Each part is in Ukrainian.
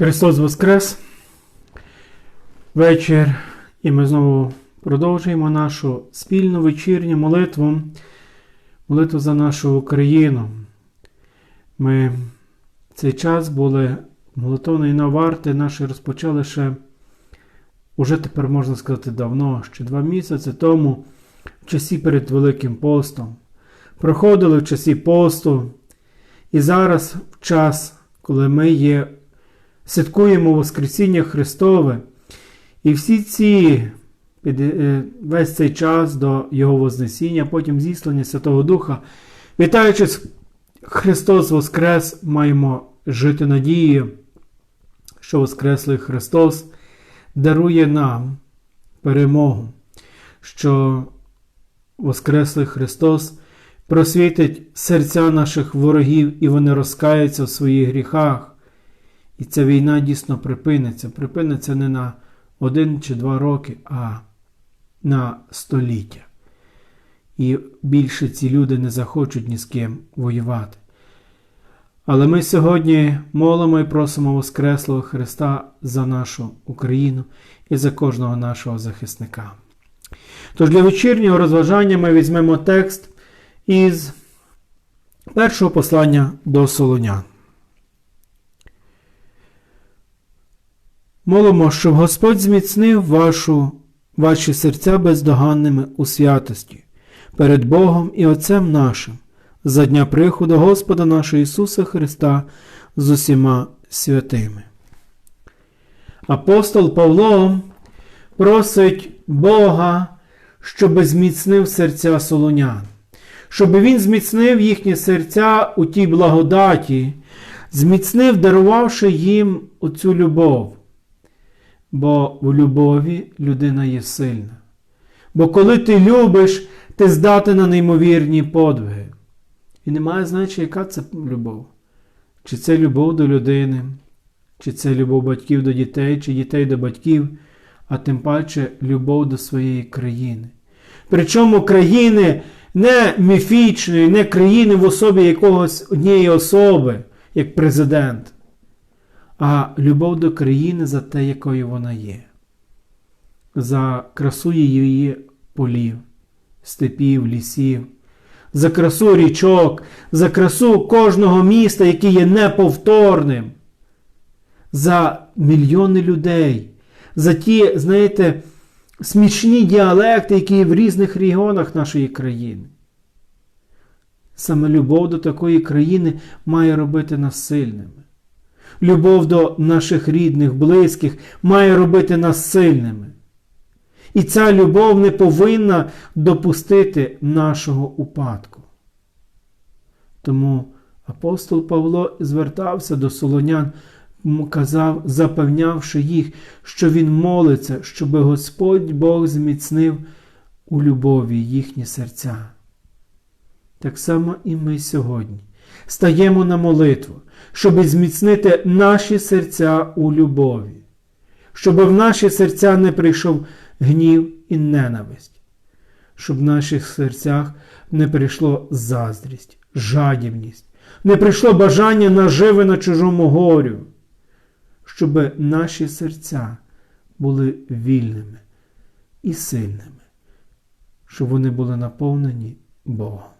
Христос Воскрес! Вечір, і ми знову продовжуємо нашу спільну вечірню молитву, молитву за нашу Україну. Ми цей час були молитовної наварти наші розпочали ще, уже тепер можна сказати, давно, ще два місяці тому, в часі перед Великим постом. Проходили в часі посту, і зараз в час, коли ми є святкуємо Воскресіння Христове, і всі ці, е, весь цей час до Його Вознесіння, потім зіслання Святого Духа, вітаючись Христос Воскрес, маємо жити надією, що Воскреслий Христос дарує нам перемогу, що Воскреслий Христос просвітить серця наших ворогів, і вони розкаються в своїх гріхах. І ця війна дійсно припиниться. Припиниться не на один чи два роки, а на століття. І більше ці люди не захочуть ні з ким воювати. Але ми сьогодні молимо і просимо Воскреслого Христа за нашу Україну і за кожного нашого захисника. Тож для вечірнього розважання ми візьмемо текст із першого послання до Солонян. Молимо, щоб Господь зміцнив вашу, ваші серця бездоганними у святості перед Богом і Отцем нашим, за дня приходу Господа нашого Ісуса Христа з усіма святими. Апостол Павло просить Бога, щоб зміцнив серця солонян, щоб Він зміцнив їхні серця у тій благодаті, зміцнив, дарувавши їм оцю любов бо в любові людина є сильна. Бо коли ти любиш, ти здатен на неймовірні подвиги. І немає значення, яка це любов. Чи це любов до людини, чи це любов батьків до дітей, чи дітей до батьків, а тим паче любов до своєї країни. Причому країни не міфічної, не країни в особі якогось однієї особи, як президент а любов до країни за те, якою вона є, за красу її полів, степів, лісів, за красу річок, за красу кожного міста, який є неповторним, за мільйони людей, за ті, знаєте, смішні діалекти, які є в різних регіонах нашої країни. Саме любов до такої країни має робити нас сильними любов до наших рідних, близьких має робити нас сильними. І ця любов не повинна допустити нашого упадку. Тому апостол Павло звертався до солонян, казав, запевнявши їх, що він молиться, щоб Господь Бог зміцнив у любові їхні серця. Так само і ми сьогодні стаємо на молитву, щоб зміцнити наші серця у любові, щоб в наші серця не прийшов гнів і ненависть, щоб в наших серцях не прийшло заздрість, жадібність, не прийшло бажання наживи на чужому горю, щоб наші серця були вільними і сильними, щоб вони були наповнені Богом.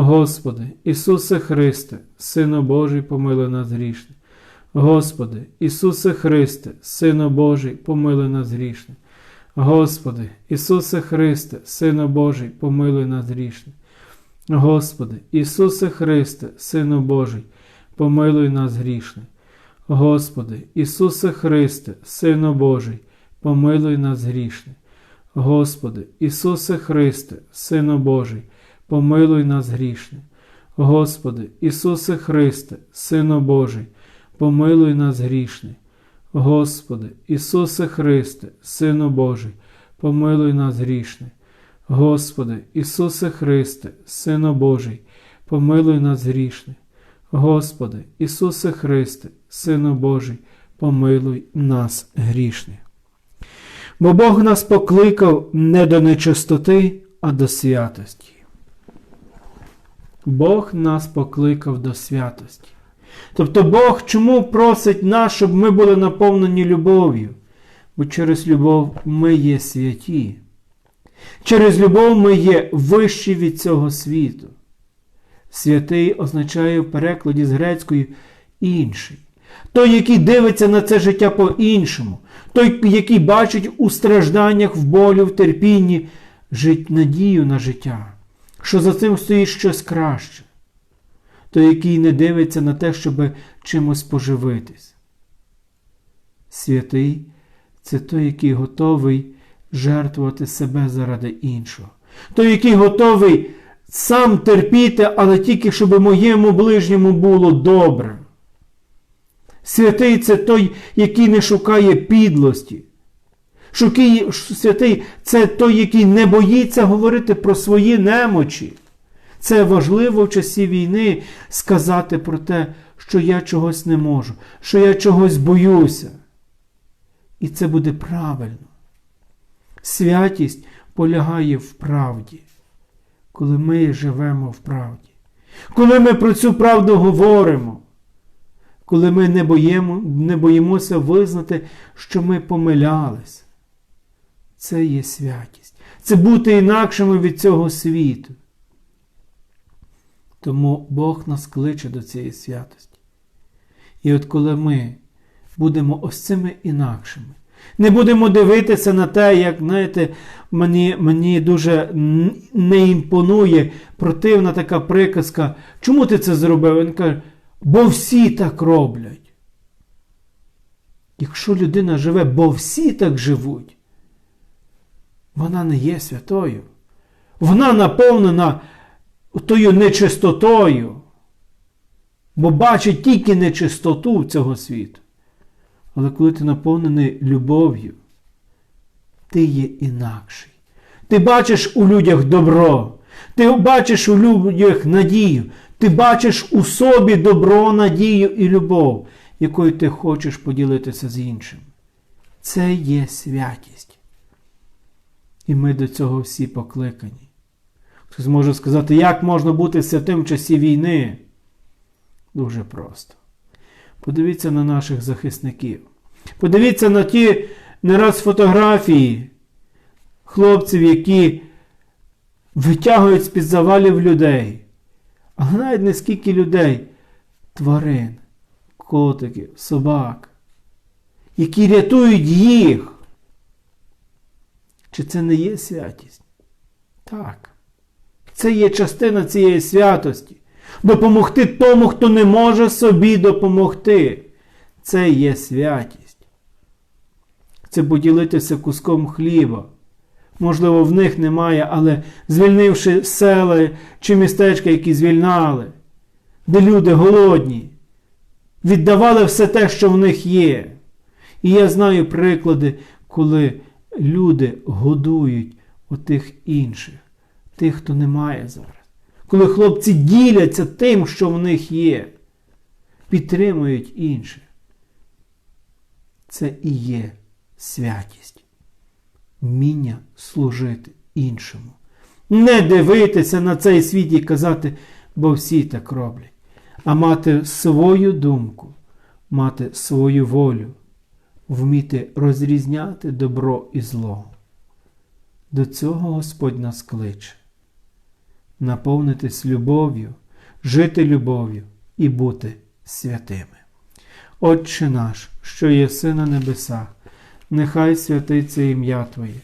Господи, Ісусе Христе, Сину Божий, помили нас грішне. Господи, Ісусе Христе, Сину Божий, помилуй нас грішне. Господи, Ісусе Христе, Сину Божий, помилуй нас грішне. Господи, Ісусе Христе, Сину Божий, помилуй нас грішне. Господи, Ісусе Христе, Сину Божий, помилуй нас грішне. Господи, Ісусе Христе, Сину Божий, помилуй нас грішне. Господи, Ісусе Христе, Сину Божий, помилуй нас грішне. Господи, Ісусе Христе, Сину Божий, помилуй нас грішне. Господи, Ісусе Христе, Сину Божий, помилуй нас грішне. Господи, Ісусе Христе, Сину Божий, помилуй нас грішне. Бо Бог нас покликав не до нечистоти, а до святості. Бог нас покликав до святості. Тобто Бог чому просить нас, щоб ми були наповнені любов'ю? Бо через любов ми є святі. Через любов ми є вищі від цього світу. Святий означає в перекладі з грецькою інший. Той, який дивиться на це життя по-іншому, той, який бачить у стражданнях, в болю, в терпінні жить надію на життя, що за цим стоїть щось краще. Той, який не дивиться на те, щоб чимось поживитись. Святий це той, який готовий жертвувати себе заради іншого. Той, який готовий сам терпіти, але тільки щоб моєму ближньому було добре. Святий це той, який не шукає підлості. Шукий, святий це той, який не боїться говорити про свої немочі. Це важливо в часі війни сказати про те, що я чогось не можу, що я чогось боюся. І це буде правильно. Святість полягає в правді, коли ми живемо в правді, коли ми про цю правду говоримо, коли ми не, боїмо, не боїмося визнати, що ми помилялись. Це є святість. Це бути інакшими від цього світу. Тому Бог нас кличе до цієї святості. І от коли ми будемо ось цими інакшими, не будемо дивитися на те, як, знаєте, мені мені дуже не імпонує противна така приказка. Чому ти це зробив? Він каже, бо всі так роблять. Якщо людина живе, бо всі так живуть, вона не є святою. Вона наповнена тою нечистотою, бо бачить тільки нечистоту цього світу. Але коли ти наповнений любов'ю, ти є інакший. Ти бачиш у людях добро, ти бачиш у людях надію, ти бачиш у собі добро, надію і любов, якою ти хочеш поділитися з іншим. Це є святість. І ми до цього всі покликані. Хтось може сказати, як можна бути святим в часі війни? Дуже просто. Подивіться на наших захисників. Подивіться на ті не раз фотографії хлопців, які витягують з-під завалів людей. Але навіть не скільки людей, тварин, котиків, собак, які рятують їх. Чи це не є святість? Так. Це є частина цієї святості. Допомогти тому, хто не може собі допомогти. Це є святість. Це поділитися куском хліба. Можливо, в них немає, але звільнивши села чи містечка, які звільнали, де люди голодні, віддавали все те, що в них є. І я знаю приклади, коли люди годують отих інших, тих, хто не має зараз. Коли хлопці діляться тим, що в них є, підтримують інших. Це і є святість вміння служити іншому. Не дивитися на цей світ і казати, бо всі так роблять, а мати свою думку, мати свою волю, вміти розрізняти добро і зло. До цього Господь нас кличе. Наповнитись любов'ю, жити любов'ю і бути святими. Отче наш, що єси на небесах нехай святиться ім'я Твоє,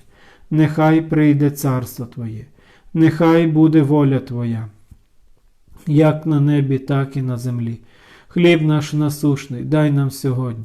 нехай прийде царство Твоє, нехай буде воля Твоя, як на небі, так і на землі. Хліб наш насушний, дай нам сьогодні,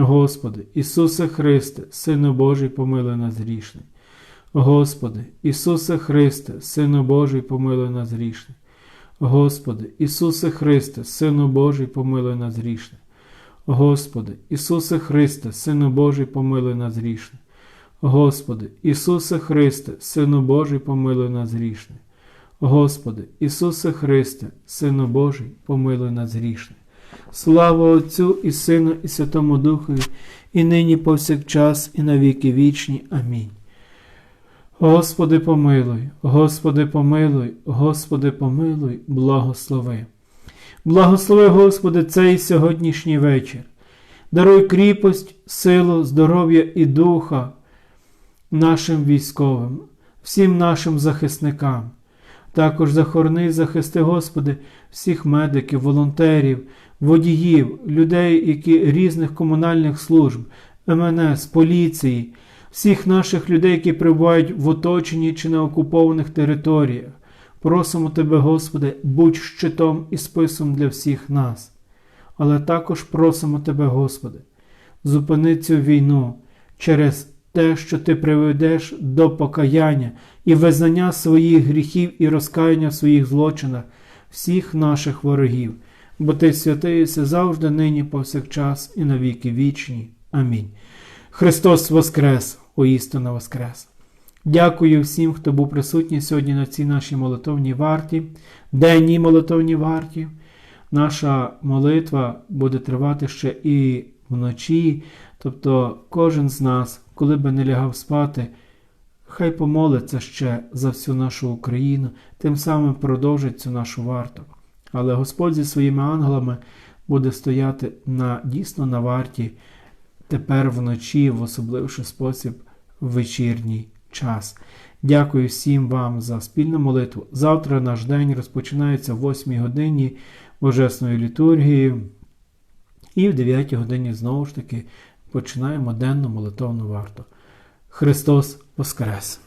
Господи, Ісусе Христе, Сину Божий, помилуй нас грішних. Господи, Ісусе Христе, Сину Божий, помилуй нас грішних. Господи, Ісусе Христе, Сину Божий, помилуй нас грішних. Господи, Ісусе Христе, Сину Божий, помилуй нас грішних. Господи, Ісусе Христе, Сину Божий, помилуй нас грішних. Господи, Ісусе Христе, Сину Божий, помилуй нас грішних. Слава Отцю і Сину, і Святому Духові, і нині повсякчас, і на віки вічні. Амінь. Господи, помилуй, Господи, помилуй, Господи, помилуй, благослови. Благослови, Господи, цей сьогоднішній вечір. Даруй кріпость, силу, здоров'я і духа нашим військовим, всім нашим захисникам. Також захорони, захисти, Господи, всіх медиків, волонтерів, водіїв, людей, які різних комунальних служб, МНС, поліції, всіх наших людей, які перебувають в оточенні чи на окупованих територіях. Просимо Тебе, Господи, будь щитом і списом для всіх нас. Але також просимо Тебе, Господи, зупини цю війну через те, що Ти приведеш до покаяння і визнання своїх гріхів і розкаяння в своїх злочинах всіх наших ворогів, бо Ти святиєшся завжди, нині, повсякчас і на віки вічні. Амінь. Христос Воскрес, оістина Воскрес! Дякую всім, хто був присутній сьогодні на цій нашій молитовній варті, денній молитовній варті. Наша молитва буде тривати ще і вночі. Тобто кожен з нас, коли би не лягав спати, хай помолиться ще за всю нашу Україну, тим самим продовжить цю нашу варту. Але Господь зі своїми ангелами буде стояти на, дійсно на варті тепер вночі, в особливший спосіб в вечірній час. Дякую всім вам за спільну молитву. Завтра наш день розпочинається в 8 годині Божественної літургії. І в 9 годині знову ж таки починаємо денну молитовну варту. Христос Воскрес!